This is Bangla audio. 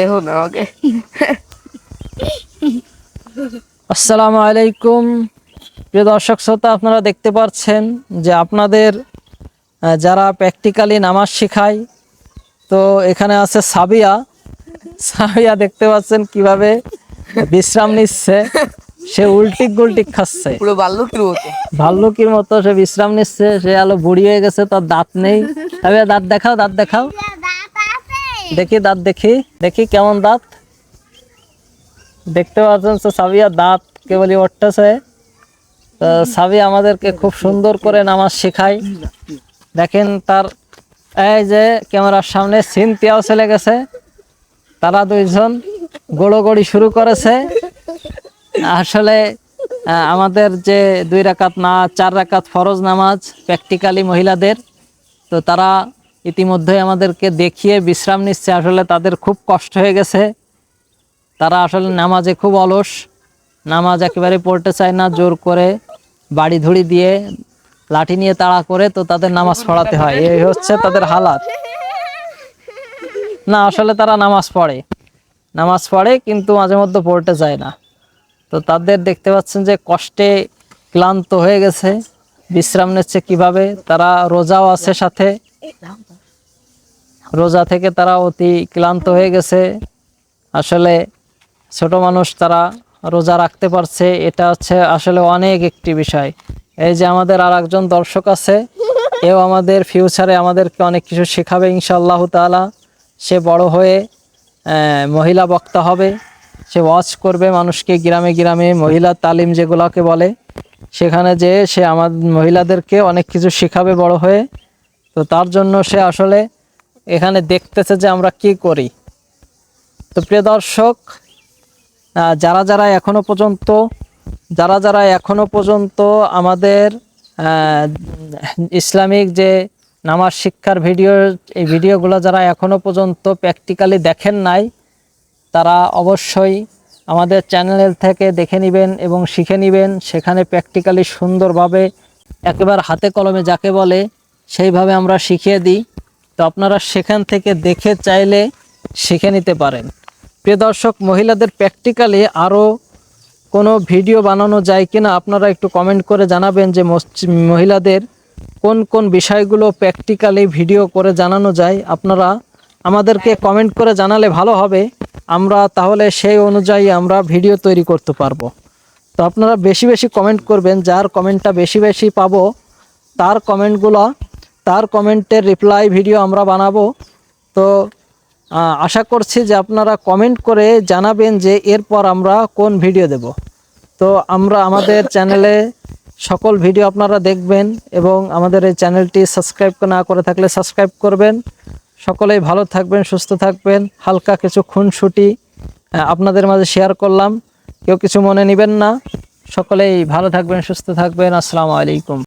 দেখো না আমাকে আসসালামু আলাইকুম। প্রিয় দর্শক শ্রোতা আপনারা দেখতে পাচ্ছেন যে আপনাদের যারা প্র্যাকটিক্যালি নামাজ শেখায় তো এখানে আছে সাবিয়া। সাবিয়া দেখতে পাচ্ছেন কীভাবে বিশ্রাম নিচ্ছে। সে উল্টিক গুলটিক খাচ্ছে। পুরো বাল্যকির মতো। ভাল্লুকির মতো সে বিশ্রাম নিচ্ছে। সে আলো বুড়ি হয়ে গেছে তার দাঁত নেই। সাবিয়া দাঁত দেখাও দাঁত দেখাও। দেখি দাঁত দেখি দেখি কেমন দাঁত। দেখতে পাচ্ছেন তো সাবিয়া দাঁত কেবলই উঠতেছে। তো সাবি আমাদেরকে খুব সুন্দর করে নামাজ শেখায়। দেখেন তার, এই যে ক্যামেরার সামনে সিন সিনতিয়াও চলে গেছে। তারা দুইজন গোড়োগড়ি শুরু করেছে। আসলে আমাদের যে দুই রাকাত না, চার রাকাত ফরজ নামাজ প্র্যাকটিক্যালি মহিলাদের, তো তারা ইতিমধ্যে আমাদেরকে দেখিয়ে বিশ্রাম নিচ্ছে। আসলে তাদের খুব কষ্ট হয়ে গেছে। তারা আসলে নামাজে খুব অলস। নামাজ একেবারে পড়তে চায় না, জোর করে বাড়ি ধুড়ি দিয়ে লাঠি নিয়ে তাড়া করে তো তাদের নামাজ পড়াতে হয়। এই হচ্ছে তাদের হালাত। না, আসলে তারা নামাজ পড়ে। নামাজ পড়ে কিন্তু মাঝে মধ্যে পড়তে চায় না। তো তাদের দেখতে পাচ্ছেন যে কষ্টে ক্লান্ত হয়ে গেছে। বিশ্রাম নিচ্ছে কীভাবে? তারা রোজাও আছে সাথে। রোজা থেকে তারা অতি ক্লান্ত হয়ে গেছে। আসলে ছোট মানুষ তারা রোজা রাখতে পারছে, এটা হচ্ছে আসলে অনেক একটি বিষয়। এই যে আমাদের আর একজন দর্শক আছে, এও আমাদের ফিউচারে আমাদেরকে অনেক কিছু শেখাবে ইনশাআল্লাহ তাআলা। সে বড় হয়ে মহিলা বক্তা হবে, সে ওয়াচ করবে, মানুষকে গ্রামে গ্রামে মহিলা তালিম যেগুলোকে বলে, সেখানে যে সে আমার মহিলাদেরকে অনেক কিছু শেখাবে বড় হয়ে। তো তার জন্য সে আসলে এখানে দেখতেছে যে আমরা কি করি। তো প্রিয় দর্শক যারা যারা এখনও পর্যন্ত, যারা যারা এখনও পর্যন্ত আমাদের ইসলামিক যে নামাজ শিক্ষার ভিডিও, এই ভিডিওগুলো যারা এখনও পর্যন্ত প্র্যাকটিক্যালি দেখেন নাই, তারা অবশ্যই আমাদের চ্যানেল থেকে দেখে নেবেন এবং শিখে নেবেন। সেখানে প্র্যাকটিক্যালি সুন্দরভাবে একেবারে হাতে কলমে যাকে বলে, সেইভাবে আমরা শিখিয়ে দিই। তো আপনারা সেখান থেকে দেখে চাইলে শিখে নিতে পারেন। প্রিয় দর্শক, মহিলাদের প্র্যাকটিক্যালি আরও কোনো ভিডিও বানানো যায় কিনা আপনারা একটু কমেন্ট করে জানাবেন যে মহিলাদের কোন কোন বিষয়গুলো প্র্যাকটিক্যালি ভিডিও করে জানানো যায়। আপনারা আমাদেরকে কমেন্ট করে জানালে ভালো হবে। আমরা তাহলে সেই অনুযায়ী আমরা ভিডিও তৈরি করতে পারব। তো আপনারা বেশি বেশি কমেন্ট করবেন, যার কমেন্টটা বেশি বেশি পাবো, তার কমেন্টগুলো তার কমেন্টের রিপ্লাই ভিডিও আমরা বানাবো। তো আশা করছি যে আপনারা কমেন্ট করে জানাবেন যে এরপর আমরা কোন ভিডিও দেব। তো, আমরা আমাদের চ্যানেলে সকল ভিডিও আপনারা দেখবেন এবং আমাদের এই চ্যানেলটি সাবস্ক্রাইব না করে থাকলে সাবস্ক্রাইব করবেন। সকলেই ভালো থাকবেন, সুস্থ থাকবেন। হালকা কিছু খুনসুটি আপনাদের মাঝে শেয়ার করলাম। কেউ কিছু মনে নেবেন না। সকলেই ভালো থাকবেন, সুস্থ থাকবেন। আসসালামু আলাইকুম।